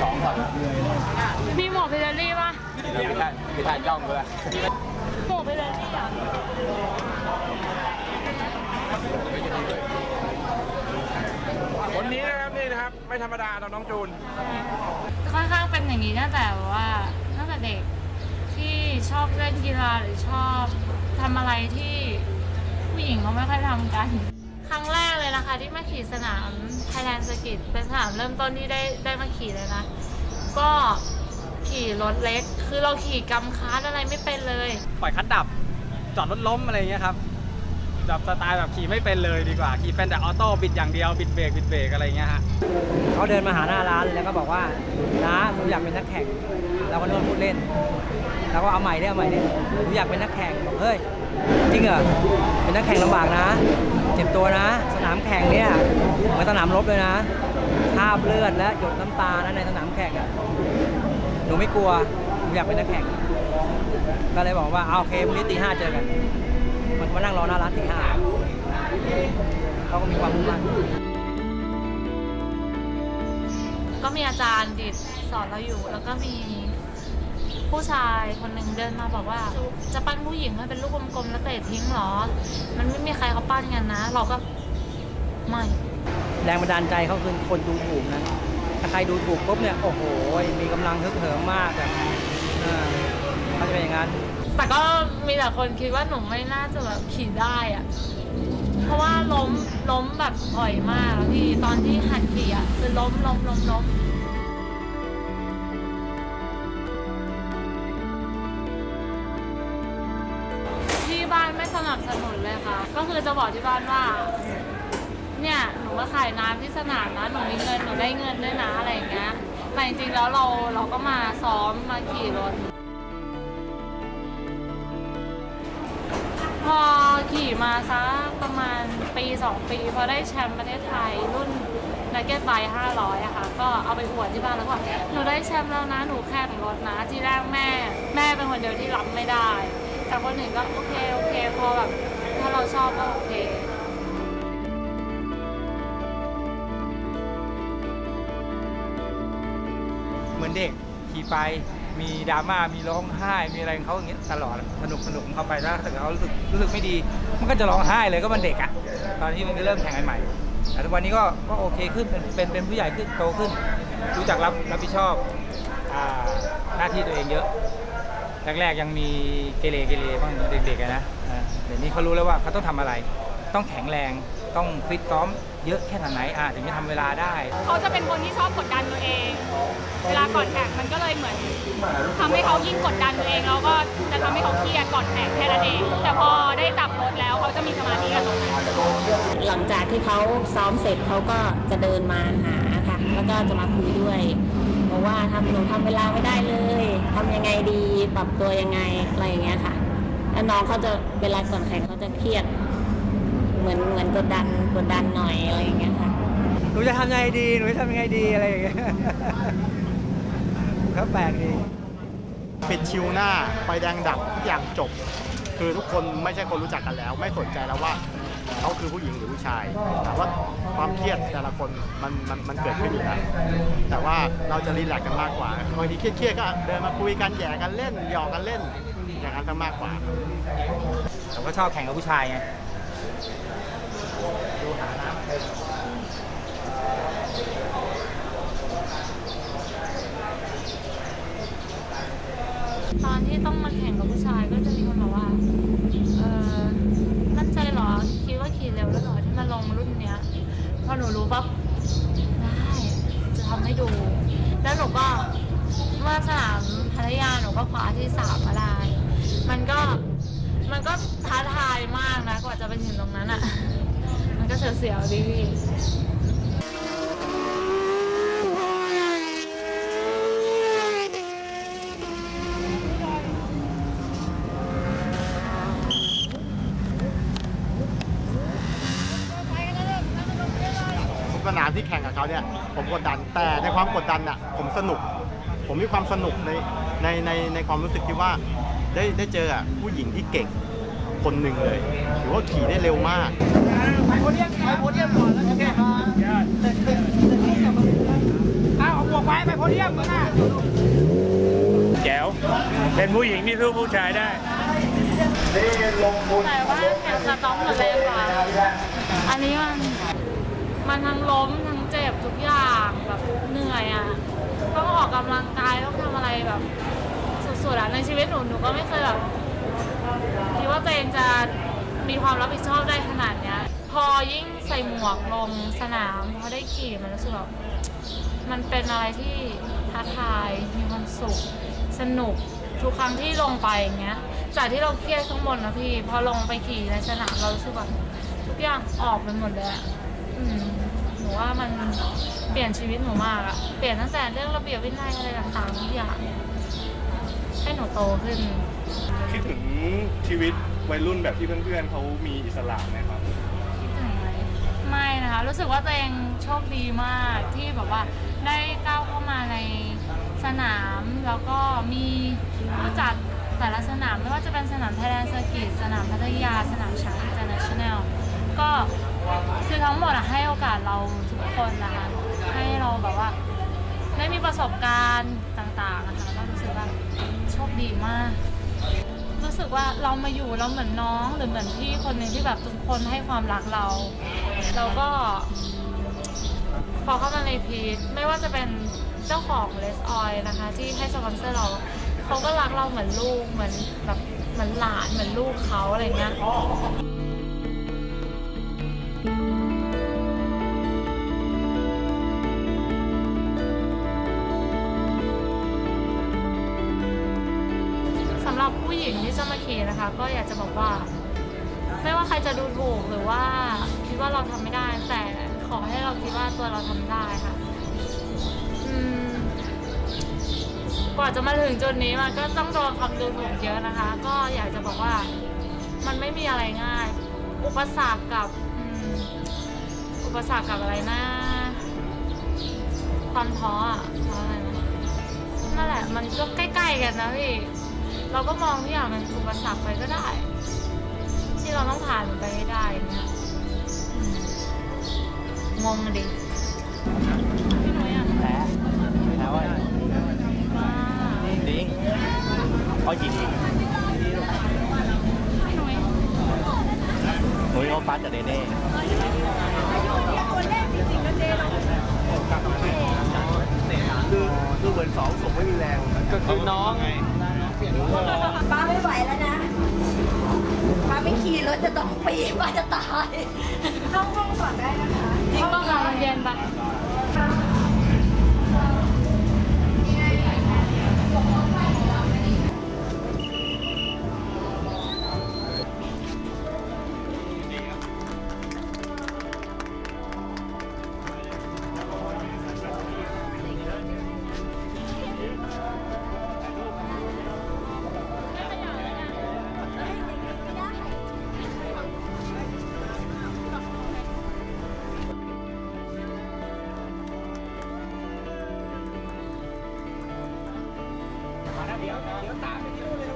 สองก่อนมีหมวกพิเรลลี่ป่ะไม่ใช่ไม่ใช่จ้องเลยหมวกพิเรลลี่อะคนนี้นะครับนี่นะครับ ไม่ธรรมดาต่อน้องจูน ค่อนข้างเป็นอย่างนี้ตั้งแต่ว่าตั้งแต่เด็กที่ชอบเล่นกีฬาหรือชอบทำอะไรที่ผู้หญิงเขาไม่ค่อยทำกัน ครั้งแรกเลยนะคะ ที่มาขี่สนาม Thailand Circuit เป็นสนามเริ่มต้นที่ได้ได้มาขี่เลยนะ ก็ขี่รถเล็ก คือเราขี่กำคาร์ดอะไรไม่เป็นเลย ปล่อยคัดดับ จอดรถล้มอะไรเงี้ยครับแบบสไตล์แบบขี่ไม่เป็นเลยดีกว่า ขี่เป็นแต่ออโต้บิดอย่างเดียวบิดเบรกบิดเบรกอะไรเงี้ยฮะเขาเดินมาหาหน้าร้านแล้วก็บอกว่าน้าหนูอยากเป็นนักแข่งเราก็นึกว่าพูดเล่น เราก็เอาใหม่ได้เอาใหม่ได้หนูอยากเป็นนักแข่งบอกเฮ้ยจริงเหรอเป็นนักแข่งลำบากนะ เจ็บตัวนะ สนามแข่งเนี่ยเหมือนสนามรบเลยนะคาบเลือดและหยดน้ำตานะในสนามแข่งอะหนูไม่กลัวหนูอยากเป็นนักแข่ง ก็เลยบอกว่าเอาโอเคพรุ่งนี้ตีห้าเจอกันมันมานั่งรอหน้าร้านตีห้าเขาก็มีความมุ่งมั่นก็มีอาจารย์ดิดสอนเราอยู่ แล้วก็มี ผู้ชายคนหนึ่งเดินมาบอกว่า จะปั้นผู้หญิงให้เป็นลูกกลมๆแล้วเตะทิ้งเหรอ มันไม่มีใครเขาปั้นกันนะ เราก็ไม่แรงบันดาลใจเขาคือคนดูถูกนะ ถ้าใครดูถูกปุ๊บเนี่ย โอ้โห มีกำลังฮึกเหิมมากแบบเออเขาจะเป็นอย่างนั้น แต่ก็มีแต่คนคิดว่าหนูไม่น่าจะแบบขี่ได้อะเพราะว่าล้มล้มแบบบ่อยมากแล้วพี่ตอนที่หัดขี่อะคือล้มล้มล้มล้ม สนับสนุนเลยค่ะ ก็คือจะบอกที่บ้านว่า เนี่ยหนูมาขายน้ำที่สนามนะหนูมีเงินหนูได้เงินด้วยนะอะไรอย่างเงี้ยแต่จริงๆแล้วเราเราก็มาซ้อมมาขี่รถ พอขี่มาสักประมาณปีสองปี พอได้แชมป์ประเทศไทยรุ่นนักเก็ตไบห้าร้อยอะค่ะ ก็เอาไปอวดที่บ้านแล้วก็บอกหนูได้แชมป์แล้วนะ หนูแข่งรถนะ ที่แรกแม่ แม่เป็นคนเดียวที่รับไม่ได้ แต่คนอื่นก็โอเคโอเคพอแบบถ้าเราชอบก็โอเคเหมือนเด็กขี่ไปมีดราม่ามีร้องไห้ มีอะไรของเขาอย่างเงี้ยตลอดสนุกสนุกของเขาไปแล้วถ้าเกิดเขารู้สึกรู้สึกไม่ดี มันก็จะร้องไห้เลยก็มันเด็กอะตอนที่มันเริ่มแข่งใหม่ๆแต่ทุกวันนี้ก็ก็โอเคขึ้นเป็นเป็นเป็นผู้ใหญ่ขึ้นโตขึ้น รู้จักรับรับผิดชอบอ่าหน้าที่ตัวเองเยอะ แรกๆยังมีเกเรเกเรบ้างเด็กๆอะนะอ่าเดี๋ยวนี้เขารู้แล้วว่าเขาต้องทำอะไร ต้องแข็งแรงต้องฟิตซ้อมเยอะแค่ไหนอ่าถึงจะทำเวลาได้ เขาจะเป็นคนที่ชอบกดดันตัวเอง เวลาก่อนแข่งมันก็เลยเหมือนทำให้เขายิ่งกดดันตัวเองแล้วก็จะทำให้เขาเครียดก่อนแข่งแค่นั้นเอง แต่พอได้จับรถแล้วเขาจะมีสมาธิกับตรงนั้นหลังจากที่เขาซ้อมเสร็จเขาก็จะเดินมาหาค่ะแล้วก็จะมาคุยด้วย บอกว่าทำหนูทำเวลาไม่ได้เลยทำยังไงดีปรับตัวยังไงอะไรอย่างเงี้ยค่ะ แล้วน้องเขาจะเวลาก่อนแข่งเขาจะเครียด เหมือนเหมือนกดดันกดดันหน่อยอะไรอย่างเงี้ยค่ะหนูจะทำยังไงดีหนูจะทำยังไงดีอะไรอย่างเงี้ยก็แปลกดีปิดชิวหน้าไฟแดงดับทุกอย่างจบ คือทุกคนไม่ใช่คนรู้จักกันแล้ว ไม่สนใจแล้วว่า เขาคือผู้หญิงหรือผู้ชายแต่ว่าความเครียดแต่ละคนมันมันมันเกิดขึ้นอยู่แล้วแต่ว่าเราจะรีแลกซ์กันมากกว่าบางทีเครียดๆก็เดินมาคุยกันแย่กันเล่นหยอกกันเล่นอย่างนั้นซะมากกว่าผมก็ชอบแข่งกับผู้ชายไง ตอนที่ต้องมาแข่งกับผู้ชายก็จะมีคนบอกว่า เออมั่นใจเหรอ คิดว่าขี่เร็วแล้วเหรอที่มาลงรุ่นเนี้ย พอหนูรู้ปั๊บ ได้ จะทำ ให้ดู แล้วหนูก็เมื่อสนามพัทยาหนูก็คว้าที่สามมาได้มันก็มันก็ท้าทายมากนะกว่าจะไปถึงตรงนั้นอะ่ะ มันก็เสียวๆดีพี่ ทุกสนามที่แข่งกับเขาเนี่ยผมกดดันแต่ในความกดดันอะผมสนุก ผมมีความสนุกในในในในความรู้สึกที่ว่าได้ได้เจออะผู้หญิงที่เก่งคนหนึ่งเลยถือว่าขี่ได้เร็วมากเแจ๋วเป็นผู้หญิงที่สู้ผู้ชายได้แต่ว่าแข่งสต็อกหมดเลยค่ะอันนี้มัน มันทั้งล้มทั้งเจ็บทุกอย่างแบบเหนื่อยอะต้องออกกำลังกายต้องทำอะไรแบบสุดๆอะในชีวิตหนูหนูก็ไม่เคยแบบคิดว่าตัวเองจะมีความรับผิดชอบได้ขนาดเนี้ย พอยิ่งใส่หมวกลงสนามพอได้ขี่มันรู้สึกแบบมันเป็นอะไรที่ท้าทายมีความสุขสนุกทุกครั้งที่ลงไปอย่างเงี้ย จากที่เราเครียดข้างบนนะพี่ พอลงไปขี่ในสนามเรารู้สึกแบบทุกอย่างออกไปหมดเลยอะ อืมหนูว่ามันเปลี่ยนชีวิตหนูมากอะเปลี่ยนตั้งแต่เรื่องระเบียบวินัยอะไรต่างๆทุกอย่างให้หนูโตขึ้น คิดถึงชีวิตวัยรุ่นแบบที่เพื่อนๆเขามีอิสระไหมครับ คิดถึงไหมไม่นะคะ รู้สึกว่าตัวเองโชคดีมากที่แบบว่าได้ก้าวเข้ามาในสนามแล้วก็มีผู้จัดแต่ละสนามไม่ว่าจะเป็นสนามไทยแลนด์เซอร์กิตสนามพัทยา สนามช้างอินเตอร์เนชั่นแนลก็ คือทั้งหมดอะให้โอกาสเราทุกคนนะคะให้เราแบบว่าได้มีประสบการณ์ต่างๆนะคะแล้วก็รู้สึกว่าโชคดีมาก รู้สึกว่าเรามาอยู่เราเหมือนน้องหรือเหมือนพี่คนหนึ่งที่แบบทุกคนให้ความรักเรา เราก็พอเข้ามาในพีทไม่ว่าจะเป็นเจ้าของเลสออยนะคะ ที่ให้สปอนเซอร์เราเขาก็รักเราเหมือนลูกเหมือนแบบเหมือนหลานเหมือนลูกเขาอะไรเงี้ย บผู้หญิงที่จะมาขี่นะคะ ก็อยากจะบอกว่า ไม่ว่าใครจะดูถูกหรือว่าคิดว่าเราทำไม่ได้ แต่ขอให้เราคิดว่าตัวเราทำได้ค่ะกว่าจะมาถึงจุดนี้มันก็ต้องโดนคำดูถูกเยอะนะคะ ก็อยากจะบอกว่ามันไม่มีอะไรง่าย อุปสรรคกับอุปสรรคกับอะไรนะความท้ออะอะไรนะนั่นแหละ มันก็ใกล้ ๆ กันนะพี่ เราก็มองทุกอย่างเป็นอุปสรรคไปก็ได้ ที่เราต้องผ่านมันไปให้ได้อย่างเงี้ยอืมงงอะดิพี่หนุ่ยอะแพ้แพ้ว่าว้าจริงเพราะยิงพี่หนุ่ยหนุ่ยเขาฟัดกับเนเน่คือคือเหมือนสองส่งไม่มีแรงก็คือน้อง ป้าไม่ไหวแล้วนะ ป้าไม่ขี่รถจะต้องปีบป้าจะตายเข้าห้องก่อนได้นะคะนี่ก็กำลังเย็นไป เดี๋ยวตามไปที่นู่นเลย